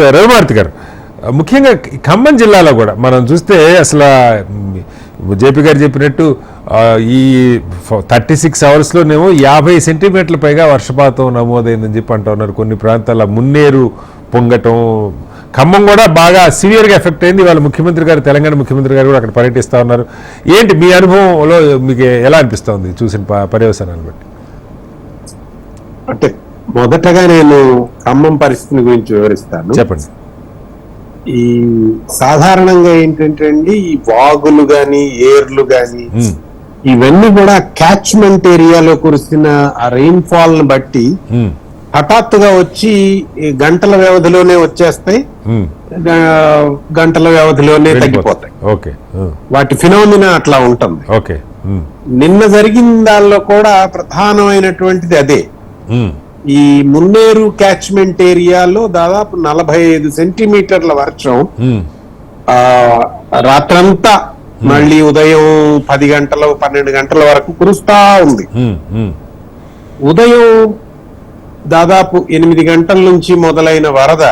రవిమార్తి గారు ముఖ్యంగా ఖమ్మం జిల్లాలో కూడా మనం చూస్తే అసలు జేపీ గారు చెప్పినట్టు ఈ థర్టీ సిక్స్ అవర్స్లోనేమో యాభై సెంటీమీటర్ల పైగా వర్షపాతం నమోదైందని చెప్పి అంటూ ఉన్నారు కొన్ని ప్రాంతాల మున్నేరు పొంగటం ఖమ్మం కూడా బాగా సివియర్గా ఎఫెక్ట్ అయింది. వాళ్ళ ముఖ్యమంత్రి గారు తెలంగాణ ముఖ్యమంత్రి గారు కూడా అక్కడ పర్యటిస్తూ ఉన్నారు. ఏంటి మీ అనుభవంలో మీకు ఎలా అనిపిస్తుంది చూసిన ప- పర్యవసానాన్ని బట్టి? అంటే మొదటగా నేను ఖమ్మం పరిస్థితిని గురించి వివరిస్తాను. చెప్పండి. ఈ సాధారణంగా ఏంటంటే అండి ఈ వాగులు గాని ఏర్లు గాని ఇవన్నీ కూడా క్యాచ్మెంట్ ఏరియాలో కురిసిన ఆ రెయిన్ ఫాల్ని బట్టి హఠాత్తుగా వచ్చి గంటల వ్యవధిలోనే వచ్చేస్తాయి. గంటల వ్యవధిలోనే తగ్గిపోతాయి. వాటి ఫినోమినా అట్లా ఉంటుంది. నిన్న జరిగిన దానిలో కూడా ప్రధానమైనటువంటిది అదే. ఈ మున్నేరు క్యాచ్మెంట్ ఏరియాలో దాదాపు నలభై ఐదు సెంటీమీటర్ల వర్షం. ఆ రాత్రంతా మళ్ళీ ఉదయం పది గంటల పన్నెండు గంటల వరకు కురుస్తా ఉంది. ఉదయం దాదాపు ఎనిమిది గంటల నుంచి మొదలైన వరద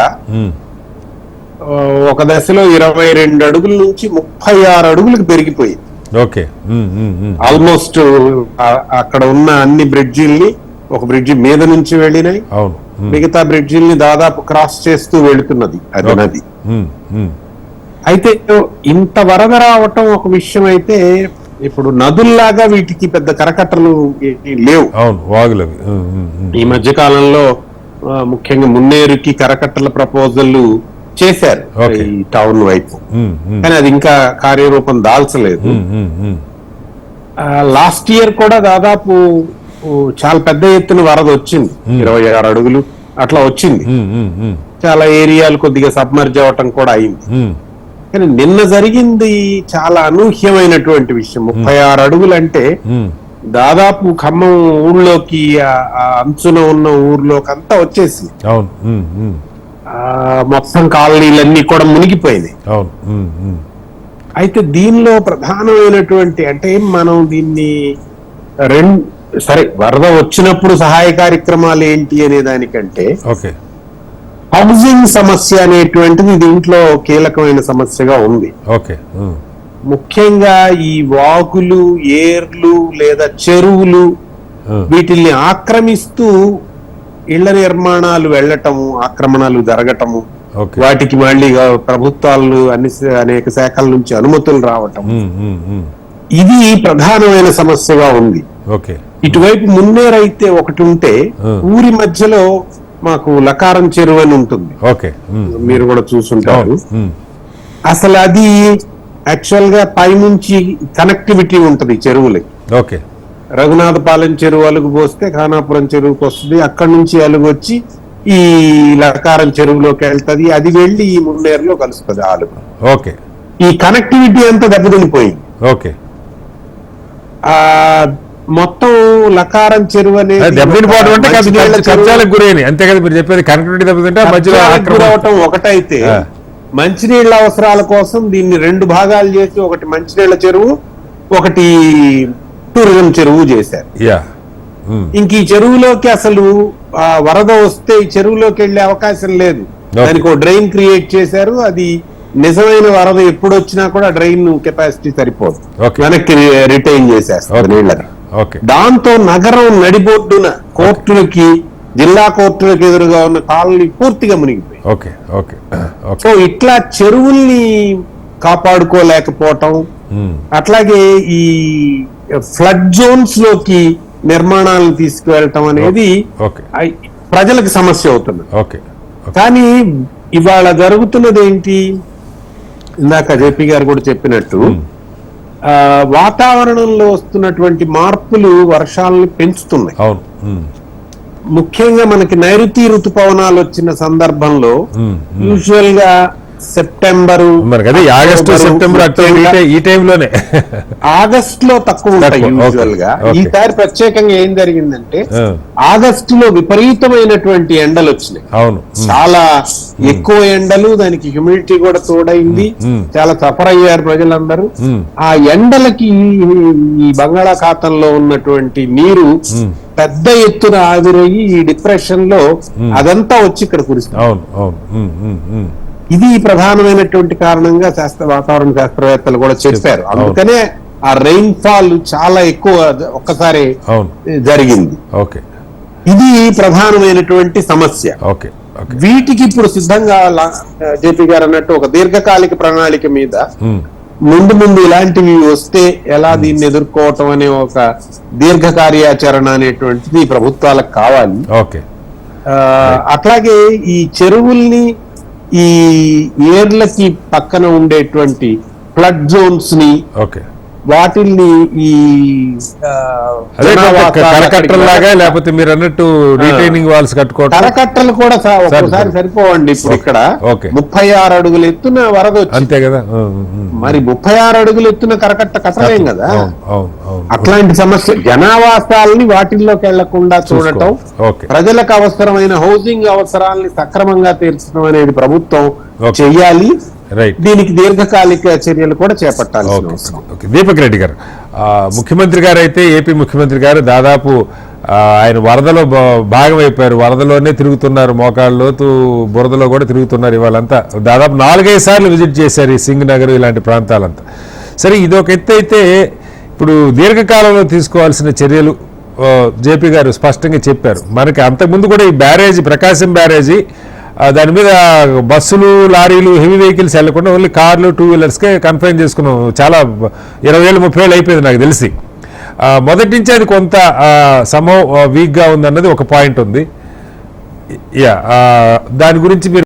ఒక దశలో ఇరవై రెండు అడుగుల నుంచి ముప్పై ఆరు అడుగులకు పెరిగిపోయింది. ఓకే. ఆల్మోస్ట్ అక్కడ ఉన్న అన్ని బ్రిడ్జిల్ని ఒక బ్రిడ్జి మీద నుంచి వెళ్ళినాయి. మిగతా బ్రిడ్జిల్ని దాదాపు క్రాస్ చేస్తూ వెళుతున్నది అది నది. అయితే ఇంత వరద రావటం ఒక విషయం అయితే ఇప్పుడు నదుల్లాగా వీటికి పెద్ద కరకట్టలు లేవు. అవును వాగులవి. ఈ మధ్య కాలంలో ముఖ్యంగా మున్నేరుకి కరకట్టల ప్రపోజల్ చేశారు. ఈ టౌన్ వైపు. కానీ అది ఇంకా కార్యరూపం దాల్చలేదు. లాస్ట్ ఇయర్ కూడా దాదాపు చాలా పెద్ద ఎత్తున వరద వచ్చింది. ఇరవై ఆరు అడుగులు అట్లా వచ్చింది. చాలా ఏరియాలు కొద్దిగా సబ్మర్జ్ అవ్వటం కూడా అయింది. కానీ నిన్న జరిగింది చాలా అనూహ్యమైనటువంటి విషయం. ముప్పై ఆరు అడుగులు అంటే. దాదాపు ఖమ్మం ఊళ్ళోకి అంచున ఉన్న ఊర్లోకి అంతా వచ్చేసి మొత్తం కాలనీలన్నీ కూడా మునిగిపోయినాయి. అయితే దీనిలో ప్రధానమైనటువంటి అంటే మనం దీన్ని రెండు సరే వరద వచ్చినప్పుడు సహాయ కార్యక్రమాలు ఏంటి అనే దానికంటే ఓకే. హౌసింగ్ సమస్య అనేటువంటిది దీంట్లో కీలకమైన సమస్యగా ఉంది. ఓకే. ముఖ్యంగా ఈ వాగులు ఏర్లు లేదా చెరువులు. వీటిల్ని ఆక్రమిస్తూ ఇళ్ళ నిర్మాణాలు వెళ్ళటము ఆక్రమణలు జరగటము వాటికి మళ్ళీ ప్రభుత్వాలు అన్ని అనేక శాఖల నుంచి అనుమతులు రావటం. ఇది ప్రధానమైన సమస్యగా ఉంది. ఓకే. ఇటువైపు మున్నేరైతే ఒకటి ఉంటే. ఊరి మధ్యలో మాకు లకారం చెరువు అని ఉంటుంది. ఓకే. మీరు కూడా చూసుంటారు. అసలు అది యాక్చువల్గా పైనుంచి కనెక్టివిటీ ఉంటది చెరువులకి. ఓకే. రఘునాథపాలెం చెరువు అలుగు పోస్తే ఖానాపురం చెరువుకి వస్తుంది. అక్కడి నుంచి అలుగు వచ్చి ఈ లకారం చెరువులోకి వెళ్తది. అది వెళ్ళి ఈ మున్నేరులో కలుస్తుంది ఆ అలుగు. ఓకే. ఈ కనెక్టివిటీ అంతా దెబ్బతినిపోయింది. ఓకే. ఆ మొత్తం లకారం చెరువు అనేది గురైంది అంతే కదా మీరు చెప్పేది కనెక్టివిటీ దెబ్బతింటే మధ్యలో ఒకటైతే. మంచినీళ్ళ అవసరాల కోసం దీన్ని రెండు భాగాలు చేసి ఒకటి మంచినీళ్ళ చెరువు ఒకటి టూరిజం చెరువు చేశారు. ఇంక ఈ చెరువులోకి అసలు ఆ వరద వస్తే ఈ చెరువులోకి వెళ్ళే అవకాశం లేదు. దానికి ఒక డ్రైన్ క్రియేట్ చేశారు అది నిజమైన వరద ఎప్పుడు వచ్చినా కూడా డ్రైన్ కెపాసిటీ సరిపోదు. వెనక్కి రిటైన్ చేసేస్తారు. నీళ్ళని దాంతో నగరం నడిబొడ్డున కోర్టులకి జిల్లా కోర్టులకు ఎదురుగా ఉన్న కాలనీ పూర్తిగా మునిగిపోయి ఓకే ఓకే. ఓకే. సో ఇట్లా చెరువుల్ని కాపాడుకోలేకపోవటం ఉమ్. అట్లాగే ఈ ఫ్లడ్ జోన్స్లోకి నిర్మాణాలను తీసుకువెళ్ళటం అనేది ప్రజలకు సమస్య అవుతుంది కానీ ఇవాళ జరుగుతున్నది ఏంటి ఇందాక జేపీ గారు కూడా చెప్పినట్టు ఆ, వాతావరణంలో వస్తున్నటువంటి మార్పులు వర్షాలను పెంచుతున్నాయి. ముఖ్యంగా మనకి నైరుతి ఋతుపవనాలు వచ్చిన సందర్భంలో. యూజువల్గా సెప్టెంబరు మనకి అదే ఈ ఆగస్టు సెప్టెంబర్ అక్టోబర్ ఈ టైంలోనే. ఆగస్ట్లో తక్కువ ఉంటాయి యూజువల్గా. ఈసారి ప్రత్యేకంగా ఏం జరిగిందంటే. ఆగస్టు లో విపరీతమైనటువంటి ఎండలు వచ్చినాయి. అవును. చాలా ఎక్కువ ఎండలు దానికి హ్యూమిడిటీ కూడా తోడైంది. చాలా సఫర్ అయ్యారు ప్రజలందరూ. ఆ ఎండలకి ఈ- బంగాళాఖాతంలో ఉన్నటువంటి నీరు పెద్ద ఎత్తున ఆవిరయ్యి ఈ డిప్రెషన్లో అదంతా వచ్చి ఇక్కడ కురుస్తుంది అవును అవును. ఇది ప్రధానమైనటువంటి కారణంగా శాస్త్ర వాతావరణ శాస్త్రవేత్తలు కూడా చెప్పారు. అందుకనే ఆ రెయిన్ ఫాల్ చాలా ఎక్కువ ఒక్కసారి జరిగింది. ఓకే. ఇది ప్రధానమైనటువంటి సమస్య. ఓకే. వీటికి ఇప్పుడు సిద్ధంగా జేపీ గారు అన్నట్టు ఒక దీర్ఘకాలిక ప్రణాళిక మీద ముందు ముందు ఇలాంటివి వస్తే ఎలా దీన్ని ఎదుర్కోవటం అనే ఒక దీర్ఘ కార్యాచరణ అనేటువంటిది ప్రభుత్వాలకు కావాలి. అట్లాగే ఈ చెరువుల్ని ఈ ఏర్లకి పక్కన ఉండేటువంటి ఫ్లడ్ జోన్స్ని ఓకే. వాటిల్ని ఈ కరకట్టలాగా లేకపోతే మీరు అన్నట్టు రీటైనింగ్ వాల్స్ కట్టుకోవటం? కరకట్టలు కూడా ఒక్కోసారి సరే. సరిపోవండి ఇప్పుడు ఇక్కడ. ముప్పై ఆరు అడుగులు ఎత్తున వరద అంతే కదా. మరి ముప్పై ఆరు అడుగులు ఎత్తున కరకట్ట కట్టలేం కదా? అట్లాంటి సమస్య జనావాసాలని వాటిల్లోకి వెళ్ళకుండా చూడటం ప్రజలకు అవసరమైన హౌసింగ్ అవసరాలని సక్రమంగా తీర్చడం అనేది ప్రభుత్వం రైట్ దీనికి దీర్ఘకాలిక చర్యలు కూడా ఓకే దీపక్ రెడ్డి గారు ముఖ్యమంత్రి గారు అయితే ఏపీ ముఖ్యమంత్రి గారు దాదాపు ఆయన వరదలో భాగమైపోయారు. వరదలోనే తిరుగుతున్నారు. మోకాళ్ళ లోతు బురదలో కూడా తిరుగుతున్నారు ఇవాళంతా. దాదాపు నాలుగైదు సార్లు విజిట్ చేశారు ఈ సింగ్ నగర్ ఇలాంటి ప్రాంతాలంతా. సరే ఇది ఒక ఎత్తు అయితే ఇప్పుడు దీర్ఘకాలంలో తీసుకోవాల్సిన చర్యలు జేపీ గారు స్పష్టంగా చెప్పారు. మనకి అంతకుముందు కూడా ఈ బ్యారేజీ ప్రకాశం బ్యారేజీ దాని మీద బస్సులు లారీలు హెవీ వెహికల్స్ వెళ్ళకుండా ఓన్లీ కార్లు టూ వీలర్స్కే కన్ఫైన్ చేసుకున్నాం. చాలా ఇరవై ఏళ్ళు ముప్పై ఏళ్ళు అయిపోయింది నాకు తెలిసి. మొదటి నుంచి అది కొంత సమ వీక్గా ఉందన్నది ఒక పాయింట్ ఉంది. యా దాని గురించి మీరు